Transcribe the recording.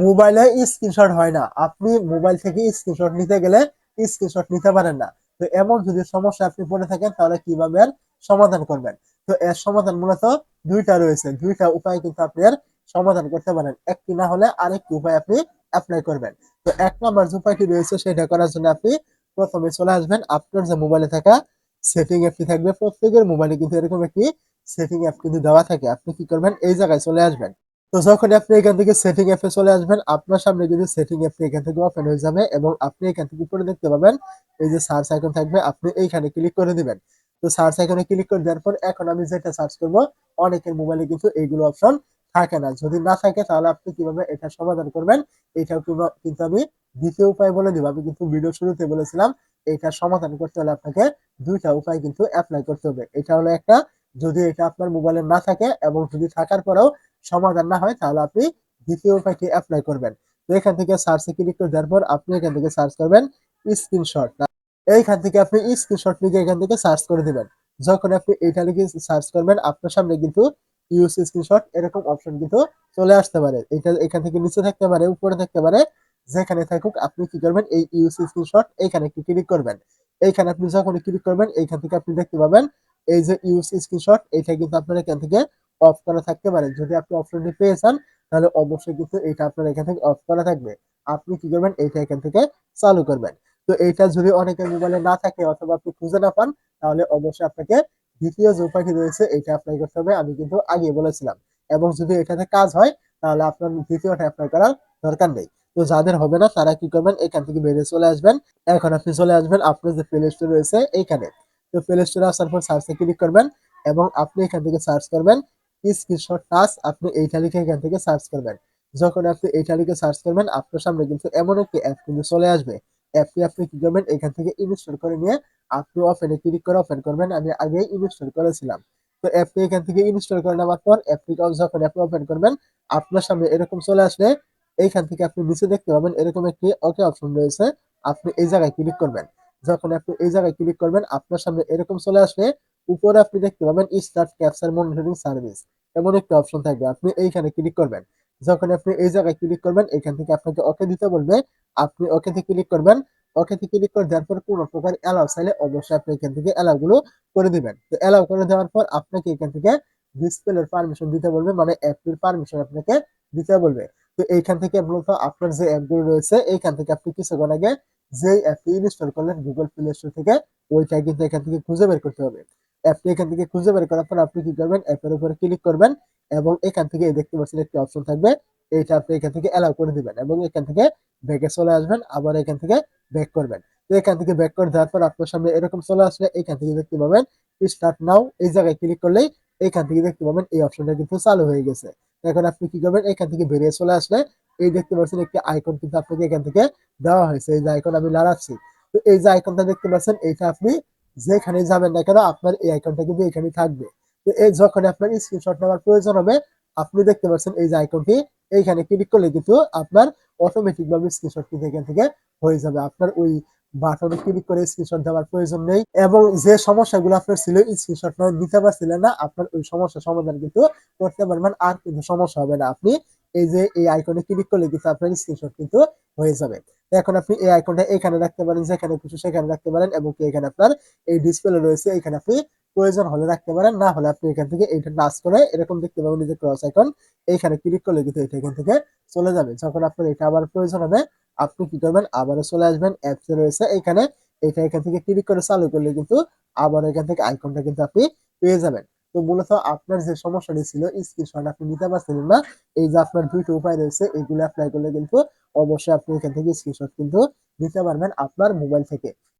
মোবাইলে স্ক্রিনশট হয় না। আপনি মোবাইল থেকে স্ক্রিনশট নিতে গেলে স্ক্রিনশট নিতে পারেন না। তো এমন যদি সমস্যা আপনি পড়ে থাকেন, তাহলে কীভাবে সমাধান করবেন? তো এর সমাধান মূলত দুইটা রয়েছে। দুইটা উপায় কিন্তু আপনি এর সমাধান করতে পারেন। একটি না হলে আরেকটি উপায় আপনি অ্যাপ্লাই করবেন। তো এক নম্বর যে উপায়টি রয়েছে, সেটা করার জন্য আপনি প্রথমে চলে আসবেন। আপনার যে মোবাইলে থাকা সেটিং অ্যাপটি থাকবে। প্রত্যেকের মোবাইলে কিন্তু এরকম একটি সেটিং অ্যাপ কিন্তু দেওয়া থাকে। আপনি কি করবেন? এই জায়গায় চলে আসবেন। তো যখন আপনি এখান থেকে সেটিং অ্যাপে চলে আসবেন, আপনার সামনে কিন্তু সেটিং অ্যাপটি এখান থেকে ওপেন হয়ে যাবে এবং আপনি এখান থেকে উপরে দেখতে পাবেন, এই যে সার্চ আইকন থাকবে, আপনি এইখানে ক্লিক করে দিবেন। তো সার্চ আইকনে ক্লিক করে দেওয়ার পর এখন আমি যেটা সার্চ করব, অনেকের মোবাইলে কিন্তু এইগুলো অপশন থাকে না। যদি না থাকে, তাহলে আপনি কীভাবে এটা সমাধান করবেন, এটাও কিন্তু আমি দ্বিতীয় উপায় বলে দিব। আমি কিন্তু ভিডিও শুরুতে বলেছিলাম, এটা সমাধান করতে হলে আপনাকে দুইটা উপায় কিন্তু অ্যাপ্লাই করতে হবে। এটা হলো একটা যদি এটা আপনার মোবাইলে না থাকে এবং যদি থাকার পরেও সমাধান না হয়, তাহলে আপনি দ্বিতীয় উপায়টি অ্যাপ্লাই করবেন। তো এখান থেকে সার্চে ক্লিক করে দেওয়ার পর আপনি এখান থেকে সার্চ করবেন স্ক্রিনশট এইখান থেকে আপনি স্ক্রিনশট লিখে এখান থেকে সার্চ করে দিবেন। যখন আপনি এইটা লিখে সার্চ করবেন, আপনার সামনে কিন্তু ইউজ স্ক্রিনশট এরকম অপশন কিন্তু চলে আসতে পারে। এটা এখান থেকে নিচে থাকতে পারে, উপরে থাকতে পারে, যেখানে থাকুক আপনি কি করবেন, এই ইউজ স্ক্রিনশট এইখানে একটু ক্লিক করবেন। এইখানে আপনি যখন ক্লিক করবেন, এইখান থেকে আপনি দেখতে পাবেন এই যে ইউজ স্ক্রিনশট এটা কিন্তু আপনার এখান থেকে অফ করা থাকতে পারে। যদি আপনি অপশনটি পেয়েছেন তাহলে অবশ্যই কিন্তু এটা আপনার এখান থেকে অফ করা থাকবে। আপনি কি করবেন? এইটা এখান থেকে চালু করবেন। তো এইটা যদি অনেকের মোবাইলে না থাকে অথবা আপনি খুঁজে না পান, তাহলে অবশ্যই আপনাকে দ্বিতীয় যে উপায়টি রয়েছে এটা অ্যাপ্লাই করতে হবে। আমি কিন্তু আগে বলেছিলাম। এবং যদি এটাতে কাজ হয়, তাহলে আপনার দ্বিতীয়টা অ্যাপ্লাই করার দরকার নেই। তো যাদের হবে না, তারা কি করবেন? এখান থেকে বেরিয়ে চলে আসবেন। এখন আপনি চলে আসবেন আপনার যে প্লে স্টোর রয়েছে, এইখানে। তো প্লে স্টোরে আসার পর সার্চে ক্লিক করবেন এবং আপনি এখান থেকে সার্চ করবেন স্ক্রিনশট টাচ আপনি এইটা লিখে এখান থেকে সার্চ করবেন। যখন আপনি এইটা লিখে সার্চ করবেন, আপনার সামনে কিন্তু এমন একটি অ্যাপ কিন্তু চলে আসবে। অ্যাপটি আপনি কি করবেন? এখান থেকে ইনস্টল করে নিয়ে আপনি ওপেনে ক্লিক করে ওপেন করবেন। আমি আগেই ইনস্টল করেছিলাম। তো অ্যাপটি এখান থেকে ইনস্টল করে নেওয়ার পর অ্যাপটি যখন আপনি ওপেন করবেন, আপনার সামনে এরকম চলে আসলে এইখান থেকে আপনি নিচে দেখতে পাবেন এরকম একটি ওকে অপশন রয়েছে। আপনি এই জায়গায় ক্লিক করবেন। যখন আপনি এই জায়গায় ক্লিক করবেন, আপনার সামনে এরকম চলে আসলে উপরে আপনি দেখতে পাবেন স্টার্ট ক্যাপচার মনিটরিং সার্ভিস এমন একটা অপশন থাকবে। আপনি এইখানে ক্লিক করবেন। যখন আপনি এই জায়গায় ক্লিক করবেন, এখান থেকে আপনাকে ওকে দিতে বলবে। আপনি ওকে ওকেতে ক্লিক করবেন। ওকে ওকেতে ক্লিক করে দেওয়ার পর কোনো প্রকার অ্যালাউ চাইলে অবশ্যই আপনি এখান থেকে অ্যালাউ গুলো করে দিবেন। তো অ্যালাউ করে দেওয়ার পর আপনাকে এখান থেকে ডিসপ্লের পারমিশন দিতে বলবে মানে অ্যাপটির পারমিশন আপনাকে দিতে বলবে। তো এইখান থেকে মূলত আপনার যে অ্যাপগুলো রয়েছে, এইখান থেকে আপনি কিছুক্ষণ আগে যে অ্যাপটি ইনস্টল করলেন গুগল প্লে স্টোর থেকে ওইটা কিন্তু এখান থেকে খুঁজে বের করতে হবে অ্যাপটি এখান থেকে খুঁজে বের করার পর আপনি কি করবেন অ্যাপের উপরে ক্লিক করবেন এবং এখান থেকে দেখতে পাচ্ছেন একটি অপশন থাকবে এইটা আপনি এখান থেকে অ্যালাউ করে দিবেন এবং এখান থেকে ব্যাকে চলে আসবেন আবার এখান থেকে ব্যাক করবেন তো এখান থেকে ব্যাক করে দেওয়ার পর আপনার সামনে এরকম চলে আসলে এখান থেকে দেখতে পাবেন স্টার্ট নাও এই জায়গায় ক্লিক করলেই এখান থেকে দেখতে পাবেন এই অপশনটা কিন্তু চালু হয়ে গেছে এখন আপনি কি করবেন এখান থেকে বেরিয়ে চলে আসলে এই দেখতে পাচ্ছেন একটি আইকন কিন্তু আপনাকে এখান থেকে দেওয়া হয়েছে। এই যে আইকন আমি লাগাচ্ছি। তো এই যে আইকনটা দেখতে পাচ্ছেন, এইটা আপনি যেখানে যাবেন না কেন, আপনার এই আইকনটা কিন্তু এখানে থাকবে। তো এই যখন আপনার স্ক্রিনশট নেওয়ার প্রয়োজন হবে, আপনি দেখতে পাচ্ছেন এই যে আইকনটি এইখানে ক্লিক করলে কিন্তু আপনার অটোমেটিক ভাবে স্ক্রিনশট কিন্তু এখান থেকে হয়ে যাবে। আপনার ওই বাটনে ক্লিক করে স্ক্রিনশট দেওয়ার প্রয়োজন নেই এবং যে সমস্যাগুলো আপনার ছিল স্ক্রিনশট নিতে পারছিলেন না, আপনার ওই সমস্যার সমাধান কিন্তু করতে পারবেন, আর কিন্তু সমস্যা হবে না। আপনি এই যে এই আইকনে ক্লিক করলে কিন্তু আপনার স্ক্রিনশট কিন্তু হয়ে যাবে। এখন আপনি এই আইকনটা এখানে রাখতে পারেন, যেখানে খুশি সেখানে রাখতে পারেন এবং এখানে আপনার এই ডিসপ্লে রয়েছে, এখানে আপনি প্রয়োজন হলে রাখতে পারেন, না হলে আপনি এখান থেকে এইটা নাচ করে এরকম দেখতে পাবেন যে ক্রস আইকন এইখানে ক্লিক করলে কিন্তু এটা এখান থেকে চলে যাবে। যখন আপনার এটা আবার প্রয়োজন হবে, আপনি কি করবেন? আবারও চলে আসবেন অ্যাপস রয়েছে, এখানে এটা এখান থেকে ক্লিক করে চালু করলে কিন্তু আবার এখান থেকে আইকনটা কিন্তু আপনি পেয়ে যাবেন। তো মূলত আপনার যে সমস্যাটি ছিল স্ক্রিনশট আপনি নিতে পারছিলেন না, এই যে আপনার দুইটা উপায় রয়েছে, এগুলো অ্যাপ্লাই করলে কিন্তু অবশ্যই আপনি এখান থেকে স্ক্রিনশট কিন্তু নিতে পারবেন আপনার মোবাইল থেকে।